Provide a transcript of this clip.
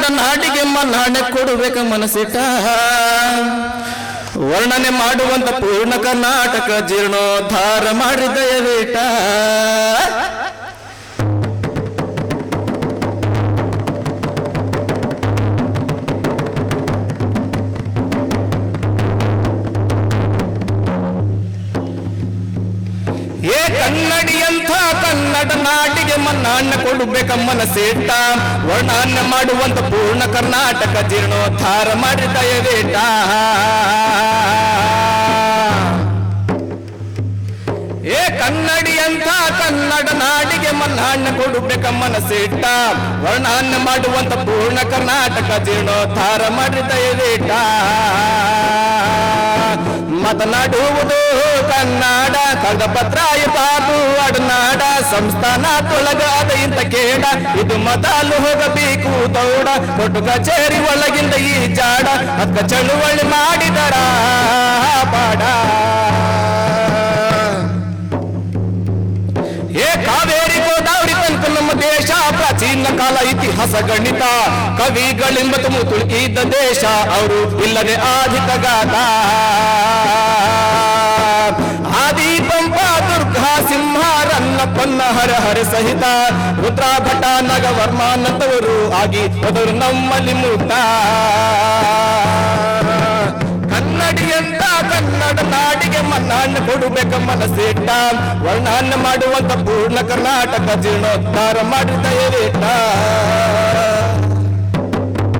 ಕನ್ನಡ ನಾಡಿಗೆ ಮನ್ನಾಣೆ ಕೊಡಬೇಕ ವರ್ಣನೆ ಮಾಡುವಂತ ಪೂರ್ಣ ಕರ್ನಾಟಕ ಜೀರ್ಣೋದ್ಧಾರ ಮಾಡಿ ದಯವೇಟ ಏ ಕನ್ನಡಿಯಂಥ ಕನ್ನಡ ನಾಡಿಗೆ ಮನ್ನಣ್ಣ ಕೊಡಬೇಕ ಮನಸ್ಸೇಟ ವರ್ಣಾನ್ಯ ಮಾಡುವಂತ ಪೂರ್ಣ ಕರ್ನಾಟಕ ಜೀರ್ಣೋದ್ಧಾರ ಮಾಡಿ ದಯವೇಟ ಏ ಕನ್ನಡಿ ಅಂತ ಕನ್ನಡ ನಾಡಿಗೆ ಮನ್ನಣ್ಣ ಕೊಡಬೇಕ ಸೇಟ ವರ್ಣಾನ್ಯ ಮಾಡುವಂತ ಪೂರ್ಣ ಕರ್ನಾಟಕ ಜೀರ್ಣೋದ್ಧಾರ ಮಾಡಿ ದಯವೇಟ ಮಾತನಾಡುವುದು ಕನ್ನಡ ಕಡಪತ್ರ ಪಾತು ಅಡನಾಡ, ಸಂಸ್ಥಾನ ತೊಳಗಾದ ಇಂತ ಕೇಡ. ಇದು ಮತಾಲು ಹೋಗಬೇಕು ದೌಡ, ಕೊಟ್ಟು ಕಚೇರಿ ಒಳಗಿಂದ ಈ ಜಾಡ. ಅಕ್ಕ ಚಳುವಳಿ ಮಾಡಿದರ ಬಾಡ ಏ ಕಾವೇರಿ ಗೋದಾವರಿ ತನಕ ನಮ್ಮ ದೇಶ, ಪ್ರಾಚೀನ ಕಾಲ ಇತಿಹಾಸ ಗಣಿತ. ಕವಿಗಳೆಂಬ ತುಂಬ ತುಳುಕಿದ್ದ ದೇಶ, ಅವರು ಇಲ್ಲದೆ ಆದಿತ ಗಾತ ದುರ್ಗಾ ಸಿಂಹ ರನ್ನ ಪನ್ನ ಹರ ಹರ ಸಹಿತ ರುದ್ರಾಭಟ ನಗವರ್ಮಾನಂದವರು ಆಗಿ ಹೋದರು ನಮ್ಮಲ್ಲಿ ಮೂತ ಕನ್ನಡಿಯಂತ ಕನ್ನಡ ನಾಡಿಗೆ ಮನ್ನಾಣ್ಣ ಕೊಡಬೇಕ ಮನಸ್ಸಿಟ್ಟ. ವರ್ಣಾನ್ನ ಮಾಡುವಂತ ಪೂರ್ಣ ಕರ್ನಾಟಕ ಜೀರ್ಣೋದ್ಧಾರ ಮಾಡುತ್ತ ದಯವೇಟ